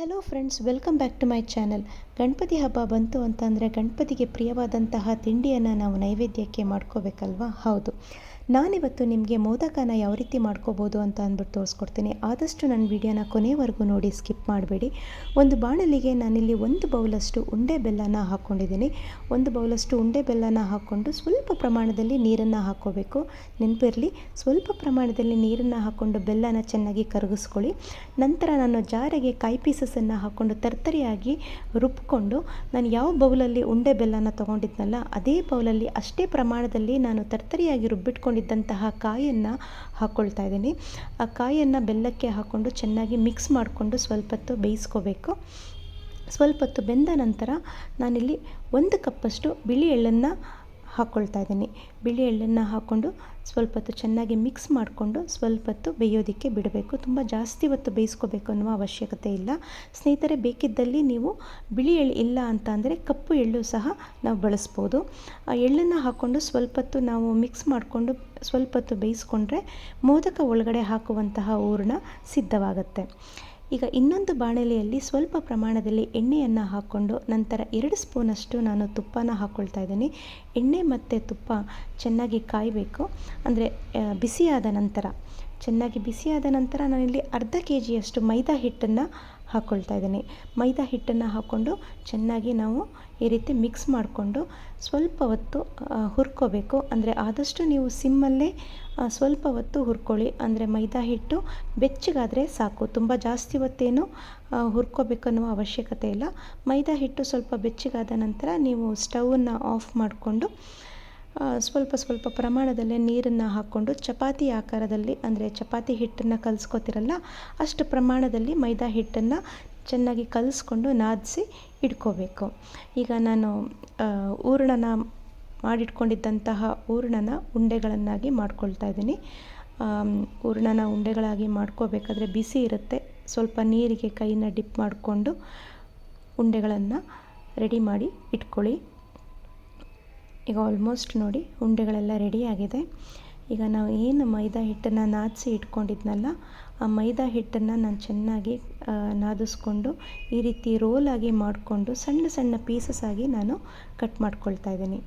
Hello friends welcome back to my channel Ganapati ಹಬ್ಬ ಬಂತು ಅಂತಂದರೆ ಗಣಪತಿಗೆ ಪ್ರಿಯವಾದಂತಹ ತಿಂಡಿಯನ್ನು ನಾವು ನೈವೇದ್ಯಕ್ಕೆ ಮಾಡ್ಕೋಬೇಕಲ್ವಾ? ಹೌದು. ನಾನಿವತ್ತು ನಿಮಗೆ ಮೋದಕನ ಯಾವ ರೀತಿ ಮಾಡ್ಕೋಬೋದು ಅಂತ ಅಂದ್ಬಿಟ್ಟು ತೋರಿಸ್ಕೊಡ್ತೀನಿ. ಆದಷ್ಟು ನನ್ನ ವಿಡಿಯೋನ ಕೊನೆವರೆಗೂ ನೋಡಿ ಸ್ಕಿಪ್ ಮಾಡಬೇಡಿ. ಒಂದು ಬಾಣಲಿಗೆ ನಾನಿಲ್ಲಿ ಒಂದು ಬೌಲಷ್ಟು ಉಂಡೆ ಬೆಲ್ಲನ ಹಾಕ್ಕೊಂಡಿದ್ದೀನಿ. ಒಂದು ಬೌಲಷ್ಟು ಉಂಡೆ ಬೆಲ್ಲನ ಹಾಕ್ಕೊಂಡು ಸ್ವಲ್ಪ ಪ್ರಮಾಣದಲ್ಲಿ ನೀರನ್ನು ಹಾಕ್ಕೋಬೇಕು. ನೆನಪಿರಲಿ, ಸ್ವಲ್ಪ ಪ್ರಮಾಣದಲ್ಲಿ ನೀರನ್ನು ಹಾಕ್ಕೊಂಡು ಬೆಲ್ಲನ ಚೆನ್ನಾಗಿ ಕರಗಿಸ್ಕೊಳ್ಳಿ. ನಂತರ ನಾನು ಜಾರಿಗೆ ಕಾಯಿ ಪೀಸಸನ್ನು ಹಾಕ್ಕೊಂಡು ತರ್ತರಿಯಾಗಿ ರುಬ್ಕೊಂಡು ನಾನು ಯಾವ ಬೌಲಲ್ಲಿ ಉಂಡೆ ಬೆಲ್ಲನ ತೊಗೊಂಡಿದ್ನಲ್ಲ, ಅದೇ ಬೌಲಲ್ಲಿ ಅಷ್ಟೇ ಪ್ರಮಾಣದಲ್ಲಿ ನಾನು ತರ್ತರಿಯಾಗಿ ರುಬ್ಬಿಟ್ಕೊಂಡಿದ್ದಂತಹ ಕಾಯನ್ನು ಹಾಕ್ಕೊಳ್ತಾ ಇದ್ದೀನಿ. ಆ ಕಾಯನ್ನು ಬೆಲ್ಲಕ್ಕೆ ಹಾಕ್ಕೊಂಡು ಚೆನ್ನಾಗಿ ಮಿಕ್ಸ್ ಮಾಡಿಕೊಂಡು ಸ್ವಲ್ಪ ಹೊತ್ತು ಬೇಯಿಸ್ಕೋಬೇಕು. ಸ್ವಲ್ಪ ಹೊತ್ತು ಬೆಂದ ನಂತರ ನಾನಿಲ್ಲಿ ಒಂದು ಕಪ್ಪಷ್ಟು ಬಿಳಿ ಎಳ್ಳನ್ನು ಹಾಕ್ಕೊಳ್ತಾ ಇದ್ದೀನಿ. ಬಿಳಿ ಎಳ್ಳನ್ನು ಹಾಕ್ಕೊಂಡು ಸ್ವಲ್ಪ ಹೊತ್ತು ಚೆನ್ನಾಗಿ ಮಿಕ್ಸ್ ಮಾಡಿಕೊಂಡು ಸ್ವಲ್ಪ ಹೊತ್ತು ಬೇಯೋದಕ್ಕೆ ಬಿಡಬೇಕು. ತುಂಬ ಜಾಸ್ತಿ ಹೊತ್ತು ಬೇಯಿಸ್ಕೋಬೇಕು ಅನ್ನುವ ಅವಶ್ಯಕತೆ ಇಲ್ಲ. ಸ್ನೇಹಿತರೆ, ಬೇಕಿದ್ದಲ್ಲಿ ನೀವು ಬಿಳಿ ಎಳ್ಳು ಇಲ್ಲ ಅಂತ ಅಂದರೆ ಕಪ್ಪು ಎಳ್ಳು ಸಹ ನಾವು ಬಳಸ್ಬೋದು. ಆ ಎಳ್ಳನ್ನು ಹಾಕ್ಕೊಂಡು ಸ್ವಲ್ಪ ಹೊತ್ತು ನಾವು ಮಿಕ್ಸ್ ಮಾಡಿಕೊಂಡು ಸ್ವಲ್ಪ ಹೊತ್ತು ಬೇಯಿಸ್ಕೊಂಡ್ರೆ ಮೋದಕ ಒಳಗಡೆ ಹಾಕುವಂತಹ ಹೂರಣ ಸಿದ್ಧವಾಗುತ್ತೆ. ಈಗ ಇನ್ನೊಂದು ಬಾಣಲೆಯಲ್ಲಿ ಸ್ವಲ್ಪ ಪ್ರಮಾಣದಲ್ಲಿ ಎಣ್ಣೆಯನ್ನು ಹಾಕ್ಕೊಂಡು ನಂತರ ಎರಡು ಸ್ಪೂನಷ್ಟು ನಾನು ತುಪ್ಪನ ಹಾಕ್ಕೊಳ್ತಾ ಇದ್ದೀನಿ. ಎಣ್ಣೆ ಮತ್ತು ತುಪ್ಪ ಚೆನ್ನಾಗಿ ಕಾಯಬೇಕು. ಅಂದರೆ ಬಿಸಿಯಾದ ನಂತರ. ಚೆನ್ನಾಗಿ ಬಿಸಿಯಾದ ನಂತರ ನಾನಿಲ್ಲಿ ಅರ್ಧ ಕೆ ಜಿಯಷ್ಟು ಮೈದಾ ಹಿಟ್ಟನ್ನು ಹಾಕ್ಕೊಳ್ತಾ ಇದ್ದೀನಿ. ಮೈದಾ ಹಿಟ್ಟನ್ನು ಹಾಕ್ಕೊಂಡು ಚೆನ್ನಾಗಿ ನಾವು ಈ ರೀತಿ ಮಿಕ್ಸ್ ಮಾಡಿಕೊಂಡು ಸ್ವಲ್ಪ ಹೊತ್ತು ಹುರ್ಕೋಬೇಕು. ಅಂದರೆ ಆದಷ್ಟು ನೀವು ಸಿಮ್ಮಲ್ಲೇ ಸ್ವಲ್ಪ ಹೊತ್ತು ಹುರ್ಕೊಳ್ಳಿ. ಅಂದರೆ ಮೈದಾ ಹಿಟ್ಟು ಬೆಚ್ಚಗಾದರೆ ಸಾಕು. ತುಂಬ ಜಾಸ್ತಿ ಹೊತ್ತೇನು ಹುರ್ಕೋಬೇಕನ್ನುವ ಅವಶ್ಯಕತೆ ಇಲ್ಲ. ಮೈದಾ ಹಿಟ್ಟು ಸ್ವಲ್ಪ ಬೆಚ್ಚಗಾದ ನಂತರ ನೀವು ಸ್ಟವನ್ನು ಆಫ್ ಮಾಡಿಕೊಂಡು ಸ್ವಲ್ಪ ಸ್ವಲ್ಪ ಪ್ರಮಾಣದಲ್ಲೇ ನೀರನ್ನು ಹಾಕ್ಕೊಂಡು ಚಪಾತಿ ಆಕಾರದಲ್ಲಿ, ಅಂದರೆ ಚಪಾತಿ ಹಿಟ್ಟನ್ನು ಕಲಸ್ಕೋತಿರಲ್ಲ, ಅಷ್ಟು ಪ್ರಮಾಣದಲ್ಲಿ ಮೈದಾ ಹಿಟ್ಟನ್ನು ಚೆನ್ನಾಗಿ ಕಲಸ್ಕೊಂಡು ನಾದಿಸಿ ಇಟ್ಕೋಬೇಕು ಈಗ ನಾನು ಹೂರಣನ ಮಾಡಿಟ್ಕೊಂಡಿದ್ದಂತಹ ಹೂರಣನ ಉಂಡೆಗಳನ್ನಾಗಿ ಮಾಡ್ಕೊಳ್ತಾ ಇದ್ದೀನಿ. ಹೂರಣನ ಉಂಡೆಗಳಾಗಿ ಮಾಡ್ಕೋಬೇಕಾದ್ರೆ ಬಿಸಿ ಇರುತ್ತೆ. ಸ್ವಲ್ಪ ನೀರಿಗೆ ಕೈನ ಡಿಪ್ ಮಾಡಿಕೊಂಡು ಉಂಡೆಗಳನ್ನು ರೆಡಿ ಮಾಡಿ ಇಟ್ಕೊಳ್ಳಿ. ಈಗ ಆಲ್ಮೋಸ್ಟ್ ನೋಡಿ ಉಂಡೆಗಳೆಲ್ಲ ರೆಡಿಯಾಗಿದೆ ಈಗ ನಾವು ಏನು ಮೈದಾ ಹಿಟ್ಟನ್ನು ನಾದಿಸಿ ಇಟ್ಕೊಂಡಿದ್ನಲ್ಲ, ಆ ಮೈದಾ ಹಿಟ್ಟನ್ನು ನಾನು ಚೆನ್ನಾಗಿ ನಾದಿಸ್ಕೊಂಡು ಈ ರೀತಿ ರೋಲಾಗಿ ಮಾಡಿಕೊಂಡು ಸಣ್ಣ ಸಣ್ಣ ಪೀಸಸ್ ಆಗಿ ನಾನು ಕಟ್ ಮಾಡ್ಕೊಳ್ತಾ ಇದ್ದೀನಿ.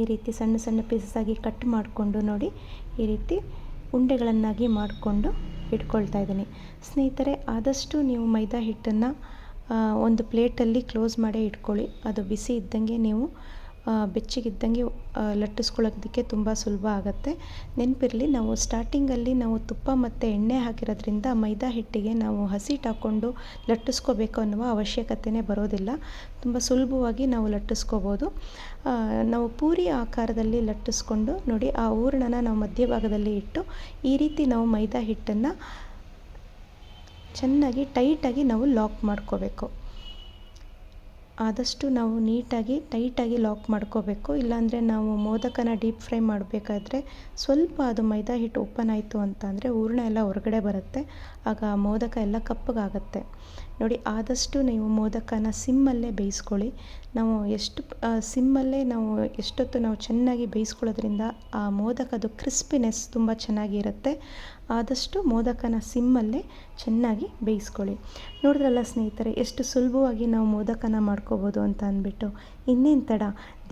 ಈ ರೀತಿ ಸಣ್ಣ ಸಣ್ಣ ಪೀಸಸ್ ಆಗಿ ಕಟ್ ಮಾಡಿಕೊಂಡು ನೋಡಿ ಈ ರೀತಿ ಉಂಡೆಗಳನ್ನಾಗಿ ಮಾಡಿಕೊಂಡು ಇಟ್ಕೊಳ್ತಾ ಇದ್ದೀನಿ. ಸ್ನೇಹಿತರೆ, ಆದಷ್ಟು ನೀವು ಮೈದಾ ಹಿಟ್ಟನ್ನು ಒಂದು ಪ್ಲೇಟಲ್ಲಿ ಕ್ಲೋಸ್ ಮಾಡೇ ಇಟ್ಕೊಳ್ಳಿ. ಅದು ಬಿಸಿ ಇದ್ದಂಗೆ ನೀವು ಬೆಚ್ಚಗಿದ್ದಂಗೆ ಲಟ್ಟಿಸ್ಕೊಳ್ಳೋದಕ್ಕೆ ತುಂಬ ಸುಲಭ ಆಗುತ್ತೆ. ನೆನಪಿರಲಿ, ನಾವು ಸ್ಟಾರ್ಟಿಂಗಲ್ಲಿ ನಾವು ತುಪ್ಪ ಮತ್ತು ಎಣ್ಣೆ ಹಾಕಿರೋದ್ರಿಂದ ಮೈದಾ ಹಿಟ್ಟಿಗೆ ನಾವು ಹಸಿಟ್ಟು ಹಾಕ್ಕೊಂಡು ಲಟ್ಟಿಸ್ಕೋಬೇಕು ಅನ್ನುವ ಅವಶ್ಯಕತೆಯೇ ಬರೋದಿಲ್ಲ. ತುಂಬ ಸುಲಭವಾಗಿ ನಾವು ಲಟ್ಟಿಸ್ಕೋಬೋದು. ನಾವು ಪೂರಿ ಆಕಾರದಲ್ಲಿ ಲಟ್ಟಿಸ್ಕೊಂಡು ನೋಡಿ, ಆ ಹೂರಣನ ನಾವು ಮಧ್ಯಭಾಗದಲ್ಲಿ ಇಟ್ಟು ಈ ರೀತಿ ನಾವು ಮೈದಾ ಹಿಟ್ಟನ್ನು ಚೆನ್ನಾಗಿ ಟೈಟಾಗಿ ನಾವು ಲಾಕ್ ಮಾಡ್ಕೋಬೇಕು. ಆದಷ್ಟು ನಾವು ನೀಟಾಗಿ, ಟೈಟಾಗಿ ಲಾಕ್ ಮಾಡ್ಕೋಬೇಕು. ಇಲ್ಲಾಂದರೆ ನಾವು ಮೋದಕನ ಡೀಪ್ ಫ್ರೈ ಮಾಡಬೇಕಾದ್ರೆ ಸ್ವಲ್ಪ ಅದು ಮೈದಾ ಹಿಟ್ಟು ಓಪನ್ ಆಯಿತು ಅಂತ ಅಂದರೆ ಹೂರ್ಣ ಎಲ್ಲ ಹೊರಗಡೆ ಬರುತ್ತೆ. ಆಗ ಮೋದಕ ಎಲ್ಲ ಕಪ್ಪಗಾಗುತ್ತೆ. ನೋಡಿ, ಆದಷ್ಟು ನೀವು ಮೋದಕನ ಸಿಮ್ಮಲ್ಲೇ ಬೇಯಿಸ್ಕೊಳ್ಳಿ. ನಾವು ಎಷ್ಟು ಸಿಮ್ಮಲ್ಲೇ ನಾವು ಎಷ್ಟೊತ್ತು ನಾವು ಚೆನ್ನಾಗಿ ಬೇಯಿಸ್ಕೊಳ್ಳೋದ್ರಿಂದ ಆ ಮೋದಕದ ಕ್ರಿಸ್ಪಿನೆಸ್ ತುಂಬ ಚೆನ್ನಾಗಿರುತ್ತೆ. ಆದಷ್ಟು ಮೋದಕನ ಸಿಮ್ಮಲ್ಲೇ ಚೆನ್ನಾಗಿ ಬೇಯಿಸ್ಕೊಳ್ಳಿ. ನೋಡಿದ್ರಲ್ಲ ಸ್ನೇಹಿತರೆ, ಎಷ್ಟು ಸುಲಭವಾಗಿ ನಾವು ಮೋದಕನ ಮಾಡ್ಕೋಬೋದು ಅಂತ ಅಂದ್ಬಿಟ್ಟು. ಇನ್ನೇನು ತಡ,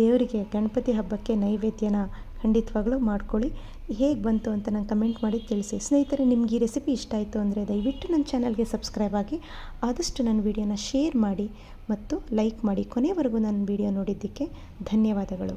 ದೇವರಿಗೆ ಗಣಪತಿ ಹಬ್ಬಕ್ಕೆ ನೈವೇದ್ಯನ ಖಂಡಿತವಾಗ್ಲೂ ಮಾಡ್ಕೊಳ್ಳಿ. ಹೇಗೆ ಬಂತು ಅಂತ ನಂಗೆ ಕಮೆಂಟ್ ಮಾಡಿ ತಿಳಿಸಿ. ಸ್ನೇಹಿತರೆ, ನಿಮ್ಗೆ ಈ ರೆಸಿಪಿ ಇಷ್ಟ ಆಯಿತು ಅಂದರೆ ದಯವಿಟ್ಟು ನನ್ನ ಚಾನಲ್ಗೆ ಸಬ್ಸ್ಕ್ರೈಬ್ ಆಗಿ, ಆದಷ್ಟು ನನ್ನ ವಿಡಿಯೋನ ಶೇರ್ ಮಾಡಿ ಮತ್ತು ಲೈಕ್ ಮಾಡಿ. ಕೊನೆವರೆಗೂ ನನ್ನ ವಿಡಿಯೋ ನೋಡಿದ್ದಕ್ಕೆ ಧನ್ಯವಾದಗಳು.